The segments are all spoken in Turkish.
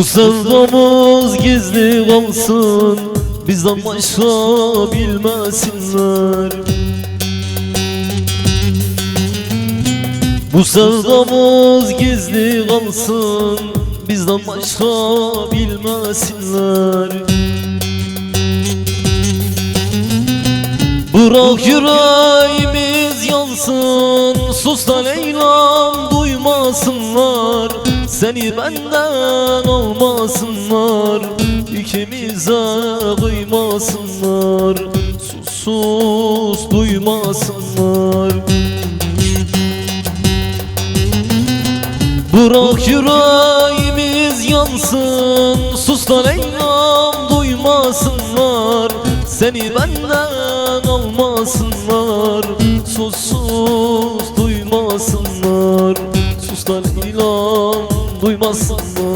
Bu sevdamız gizli kalsın Bizden başka bilmesinler. Bu sevdamız gizli kalsın Bizden başka bilmesinler. Bırak yüreğimiz yansın Sus da Leyla'm duymasınlar Seni benden almasınlar İkimize kıymasınlar. Sus sus duymasınlar. Bırak yüreğimiz yansın Sus da Leyla'm duymasınlar. Seni benden almasınlar Sus sus duymasınlar. Sus da Leyla'm duymasınlar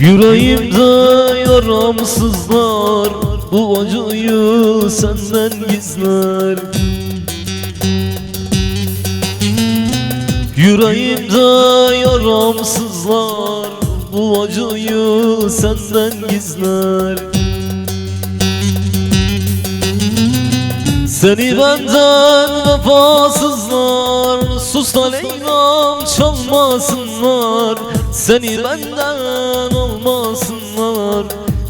Yüreğimde yaramsızlar Bu acıyı senden gizler. Yüreğimde yaramsızlar Bu acıyı senden gizler. Seni benden vefasızlar Sus Leyla'm çalmasınlar Seni benden almasınlar.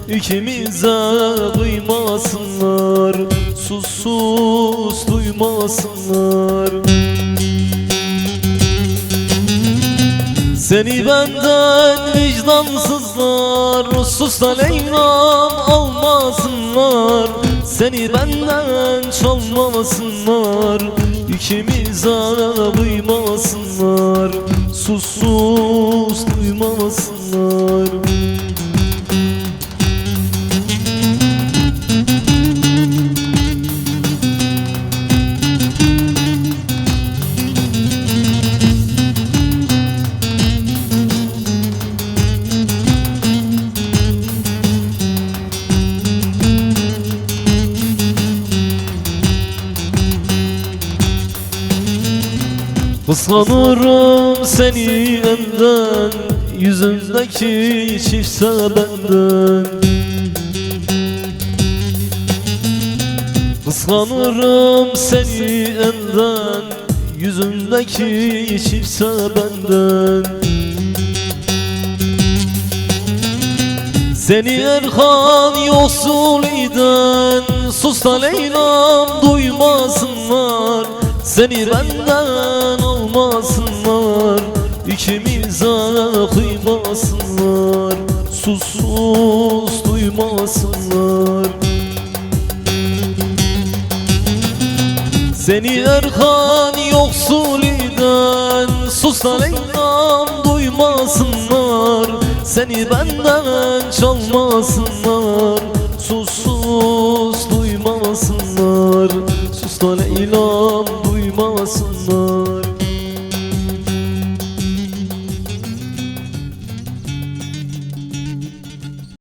İkimize kıymasınlar Sus sus duymasınlar. Seni benden vicdansızlar Sus da Leyla'm almasınlar. Seni benden çalmasınlar İkimize kıymasınlar Sus sus duymasınlar Kıskanırım seni elden Yüzündeki çiftse benden Kıskanırım seni elden Yüzündeki çiftse benden Seni Erkan yoksul iden Sus da Leyla'm duymasınlar Seni benden almasınlar İkimize kıymasınlar Sus duymasınlar. Seni Erkan yoksul iden Sus da Leyla'm duymasınlar. Seni benden çalmasınlar sus duymasınlar. Sus da Leyla'm duymasınlar